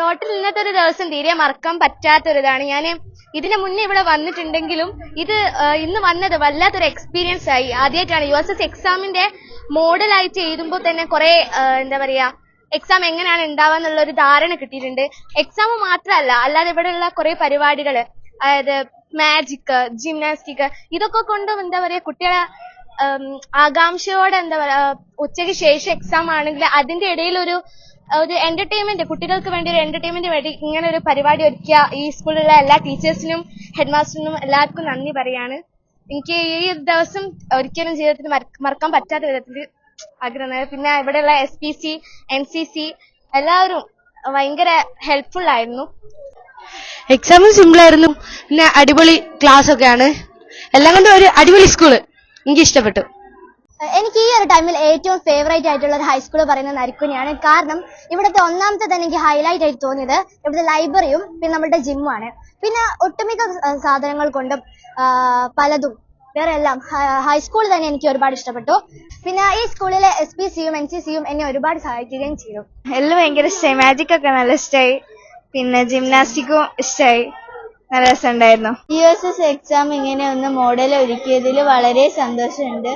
Total ഇന്നത്തെ ഒരു ദിവസം തീരെ മറക്കാൻ പറ്റാത്തൊരിതാണ്. ഞാൻ ഇതിനു മുന്നേ ഇവിടെ വന്നിട്ടുണ്ടെങ്കിലും ഇത് ഇന്ന് വന്നത് വല്ലാത്തൊരു എക്സ്പീരിയൻസ് ആയി. ആദ്യമായിട്ടാണ് യു എസ് എസ് എക്സാമിന്റെ മോഡലായി ചെയ്യുമ്പോൾ തന്നെ കുറെ എന്താ പറയാ എക്സാം എങ്ങനെയാണ് ഉണ്ടാവുക എന്നുള്ള ഒരു ധാരണ കിട്ടിയിട്ടുണ്ട്. എക്സാം മാത്രമല്ല അല്ലാതെ ഇവിടെയുള്ള കുറെ പരിപാടികൾ അതായത് മാജിക് ജിംനാസ്റ്റിക് ഇതൊക്കെ കൊണ്ട് എന്താ പറയാ കുട്ടികളെ ആകാംക്ഷയോടെ എന്താ പറയാ ഉച്ചയ്ക്ക് ശേഷം എക്സാം ആണെങ്കിൽ അതിന്റെ ഇടയിൽ ഒരു ഒരു എന്റർടൈൻമെന്റ് കുട്ടികൾക്ക് വേണ്ടി ഒരു എന്റർടൈൻമെന്റ് വേണ്ടി ഇങ്ങനെ ഒരു പരിപാടി ഒരുക്കിയ ഈ സ്കൂളിലെ എല്ലാ ടീച്ചേഴ്സിനും ഹെഡ് മാസ്റ്ററിനും എല്ലാവർക്കും നന്ദി പറയാണ്. എനിക്ക് ഈ ദിവസം ഒരിക്കലും ജീവിതത്തിൽ മറക്ക- മറക്കാൻ പറ്റാത്ത വിധത്തിൽ ആഗ്രഹം. പിന്നെ ഇവിടെയുള്ള S P C N C C എല്ലാവരും ഭയങ്കര ഹെൽപ്ഫുൾ ആയിരുന്നു. എക്സാം സിമ്പിൾ ആയിരുന്നു. പിന്നെ അടിപൊളി ക്ലാസ് ഒക്കെയാണ്. എല്ലാം കൊണ്ടും ഒരു അടിപൊളി സ്കൂൾ എനിക്ക് ഇഷ്ടപ്പെട്ടു. എനിക്ക് ഈ ഒരു ടൈമിൽ ഏറ്റവും ഫേവറേറ്റ് ആയിട്ടുള്ള ഒരു ഹൈസ്കൂൾ പറയുന്നത് നരിക്കുനിയാണ് കാരണം ഇവിടുത്തെ ഒന്നാമത്തെ തന്നെ എനിക്ക് ഹൈലൈറ്റ് ആയിട്ട് തോന്നിയത് ഇവിടുത്തെ ലൈബ്രറിയും പിന്നെ നമ്മുടെ ജിമ്മുമാണ് പിന്നെ ഒട്ടുമിക്ക സാധനങ്ങൾ കൊണ്ടും പലതും വേറെ എല്ലാം ഹൈസ്കൂൾ തന്നെ എനിക്ക് ഒരുപാട് ഇഷ്ടപ്പെട്ടു. പിന്നെ ഈ സ്കൂളിലെ എസ് പി സിയും എൻ സി സിയും എന്നെ ഒരുപാട് സഹായിക്കുകയും ചെയ്തു. എല്ലാം ഭയങ്കര ഇഷ്ടമായി മാജിക് ഒക്കെ നല്ല ഇഷ്ടമായി പിന്നെ ജിംനാസ്റ്റിക്കും ഇഷ്ടമായി നല്ല രസമുണ്ടായിരുന്നു. യു എസ് എസ് എക്സാം ഇങ്ങനെ ഒന്ന് മോഡൽ ഒരുക്കിയതിൽ വളരെ സന്തോഷമുണ്ട്.